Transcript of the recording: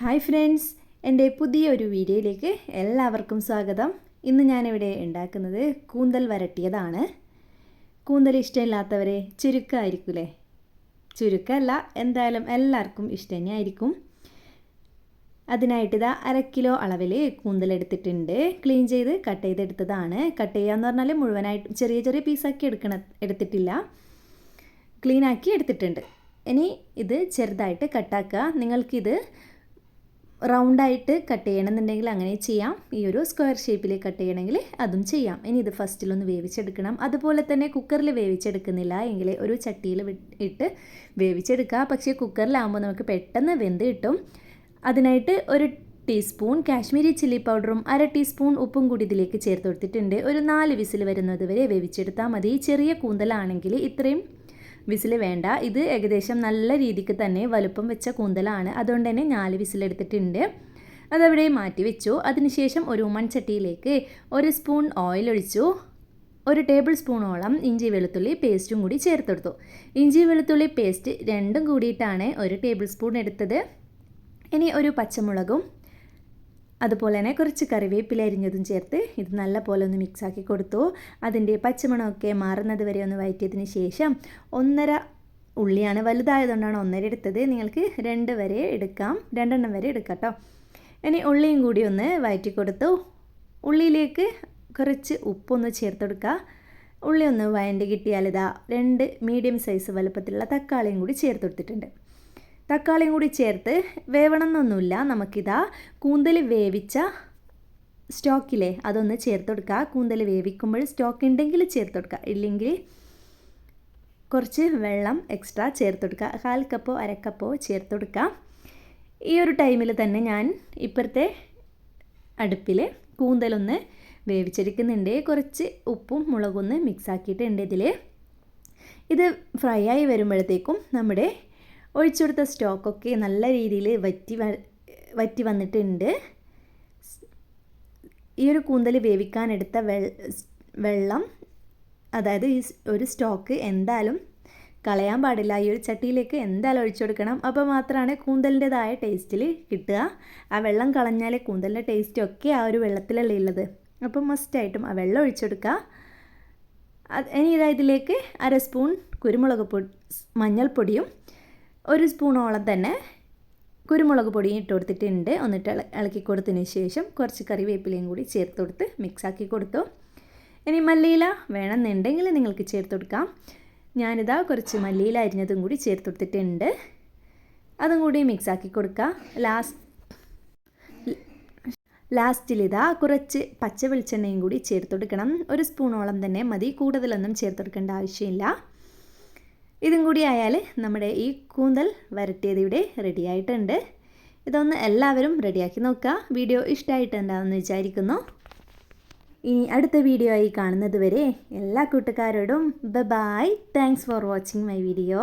Hi friends എന്റെ പുതിയൊരു വീഡിയോയിലേക്ക് എല്ലാവർക്കും സ്വാഗതം. ഇന്ന് ഞാനിവിടെ ഉണ്ടാക്കുന്നത് കൂന്തൽ വരട്ടിയതാണ്. കൂന്തൽ ഇഷ്ടമില്ലാത്തവരെ ചുരുക്കമായിരിക്കില്ലേ ചുരുക്കമല്ല എന്തായാലും എല്ലാവർക്കും ഇഷ്ടം തന്നെയായിരിക്കും. അതിനായിട്ട് ഇതാ അര കിലോ അളവിൽ കൂന്തൽ എടുത്തിട്ടുണ്ട്. ക്ലീൻ ചെയ്ത് കട്ട് ചെയ്തെടുത്തതാണ്. കട്ട് ചെയ്യുക എന്ന് പറഞ്ഞാൽ മുഴുവനായിട്ട് ചെറിയ ചെറിയ പീസാക്കി എടുക്കണ എടുത്തിട്ടില്ല. ക്ലീനാക്കി എടുത്തിട്ടുണ്ട്. ഇനി ഇത് ചെറുതായിട്ട് കട്ടാക്കുക. നിങ്ങൾക്കിത് റൗണ്ടായിട്ട് കട്ട് ചെയ്യണമെന്നുണ്ടെങ്കിൽ അങ്ങനെ ചെയ്യാം. ഈ ഒരു സ്ക്വയർ ഷേപ്പിൽ കട്ട് ചെയ്യണമെങ്കിൽ അതും ചെയ്യാം. ഇനി ഇത് ഫസ്റ്റിലൊന്ന് വേവിച്ചെടുക്കണം. അതുപോലെ തന്നെ കുക്കറിൽ വേവിച്ചെടുക്കുന്നില്ല എങ്കിൽ ഒരു ചട്ടിയിൽ ഇട്ട് വേവിച്ചെടുക്കുക. പക്ഷേ കുക്കറിലാകുമ്പോൾ നമുക്ക് പെട്ടെന്ന് വെന്ത് കിട്ടും. അതിനായിട്ട് ഒരു ടീസ്പൂൺ കാശ്മീരി ചില്ലി പൗഡറും അര ടീസ്പൂൺ ഉപ്പും കൂടി ഇതിലേക്ക് ചേർത്ത് കൊടുത്തിട്ടുണ്ട്. ഒരു നാല് വിസിൽ വരുന്നത് വരെ വേവിച്ചെടുത്താൽ മതി. ചെറിയ കൂന്തലാണെങ്കിൽ ഇത്രയും വിസിൽ വേണ്ട. ഇത് ഏകദേശം നല്ല രീതിക്ക് തന്നെ വലുപ്പം വെച്ച കൂന്തലാണ്. അതുകൊണ്ട് തന്നെ നാല് വിസിലെടുത്തിട്ടുണ്ട് അതവിടെ മാറ്റി വെച്ചു. അതിനുശേഷം ഒരു മൺചട്ടിയിലേക്ക് ഒരു സ്പൂൺ ഓയിൽ ഒഴിച്ചു. ഒരു ടേബിൾ സ്പൂണോളം ഇഞ്ചി വെളുത്തുള്ളി പേസ്റ്റും കൂടി ചേർത്തെടുത്തു ഇഞ്ചി വെളുത്തുള്ളി പേസ്റ്റ് രണ്ടും കൂടിയിട്ടാണ് ഒരു ടേബിൾ സ്പൂൺ എടുത്തത്. ഇനി ഒരു പച്ചമുളകും അതുപോലെ തന്നെ കുറച്ച് കറിവേപ്പില അരിഞ്ഞതും ചേർത്ത് ഇത് നല്ല പോലെ ഒന്ന് മിക്സാക്കി കൊടുത്തു. അതിന്റെ പച്ചമണമൊക്കെ മാറുന്നത് വരെ ഒന്ന് വയറ്റിയതിന് ശേഷം ഒന്നര ഉള്ളിയാണ് വലുതായതുകൊണ്ടാണ് ഒന്നര എടുത്തത്. നിങ്ങൾക്ക് രണ്ട് വരെ എടുക്കാം. രണ്ടെണ്ണം വരെ എടുക്കാം കേട്ടോ ഇനി ഉള്ളിയും കൂടി ഒന്ന് വയറ്റി കൊടുത്തു. ഉള്ളിയിലേക്ക് കുറച്ച് ഉപ്പൊന്ന് ചേർത്ത് കൊടുക്കുക. ഉള്ളി ഒന്ന് വയണ്ട് കിട്ടിയാൽ ഇതാ രണ്ട് മീഡിയം സൈസ് വലുപ്പത്തിലുള്ള തക്കാളിയും കൂടി ചേർത്ത് കൊടുത്തിട്ടുണ്ട്. തക്കാളിയും കൂടി ചേർത്ത് വേവണം എന്നൊന്നുമില്ല നമുക്കിതാ കൂന്തൽ വേവിച്ച സ്റ്റോക്കിലെ അതൊന്ന് ചേർത്ത് കൊടുക്കുക കൂന്തൽ വേവിക്കുമ്പോൾ സ്റ്റോക്ക് ഉണ്ടെങ്കിൽ ചേർത്ത് കൊടുക്കുക ഇല്ലെങ്കിൽ കുറച്ച് വെള്ളം എക്സ്ട്രാ ചേർത്ത് കൊടുക്കുക കാൽ കപ്പോ അരക്കപ്പോ ചേർത്ത് കൊടുക്കുക ഈ ഒരു ടൈമിൽ തന്നെ ഞാൻ ഇപ്പോഴത്തെ അടുപ്പിൽ കൂന്തലൊന്ന് വേവിച്ചെടുക്കുന്നുണ്ട്. കുറച്ച് ഉപ്പും മുളകൊന്ന് മിക്സ് ആക്കിയിട്ടുണ്ട് ഇതിൽ ഇത് ഫ്രൈ ആയി വരുമ്പോഴത്തേക്കും നമ്മുടെ ഒഴിച്ചെടുത്ത സ്റ്റോക്കൊക്കെ നല്ല രീതിയിൽ വറ്റി വറ്റി വന്നിട്ടുണ്ട്. ഈ ഒരു കൂന്തൽ വേവിക്കാനെടുത്ത വെള്ളം അതായത് ഈ ഒരു സ്റ്റോക്ക് എന്തായാലും കളയാൻ പാടില്ല. ഈ ഒരു ചട്ടിയിലേക്ക് എന്തായാലും ഒഴിച്ചു കൊടുക്കണം അപ്പോൾ മാത്രമാണ് കൂന്തലിന്റെതായ ടേസ്റ്റിൽ കിട്ടുക. ആ വെള്ളം കളഞ്ഞാലേ കൂന്തലിന്റെ ടേസ്റ്റ് ഒക്കെ ആ ഒരു വെള്ളത്തിലല്ലേ ഉള്ളത്. അപ്പം മസ്റ്റായിട്ടും ആ വെള്ളം ഒഴിച്ചെടുക്കുക ഇനി ഇതാ ഇതിലേക്ക് അര സ്പൂൺ കുരുമുളക് പൊടി മഞ്ഞൾപ്പൊടിയും ഒരു സ്പൂണോളം തന്നെ കുരുമുളക് പൊടി ഇട്ട് കൊടുത്തിട്ടുണ്ട്. എന്നിട്ട് ഇളക്കി കൊടുത്തതിന് ശേഷം കുറച്ച് കറിവേപ്പിലയും കൂടി ചേർത്ത് കൊടുത്ത് മിക്സാക്കി കൊടുത്തു. ഇനി മല്ലിയില വേണമെന്നുണ്ടെങ്കിൽ നിങ്ങൾക്ക് ചേർത്ത് കൊടുക്കാം. ഞാനിതാ കുറച്ച് മല്ലിയില അരിഞ്ഞതും കൂടി ചേർത്ത് കൊടുത്തിട്ടുണ്ട്. അതും കൂടി മിക്സാക്കി കൊടുക്കുക ലാസ്റ്റ് ലാസ്റ്റിലിതാ കുറച്ച് പച്ച വെളിച്ചെണ്ണയും കൂടി ചേർത്ത് കൊടുക്കണം. ഒരു സ്പൂണോളം തന്നെ മതി. കൂടുതലൊന്നും ചേർത്ത് കൊടുക്കേണ്ട ആവശ്യമില്ല. ഇതും കൂടി ആയാൽ നമ്മുടെ ഈ കൂന്തൽ വരട്ടിയത് ഇവിടെ റെഡി ആയിട്ടുണ്ട്. ഇതൊന്ന് എല്ലാവരും റെഡിയാക്കി നോക്കുക. വീഡിയോ ഇഷ്ടമായിട്ടുണ്ടാവുമെന്ന് വിചാരിക്കുന്നു. ഇനി അടുത്ത വീഡിയോ ആയി കാണുന്നത് വരെ എല്ലാ കൂട്ടുകാരോടും ബ bye thanks for watching my video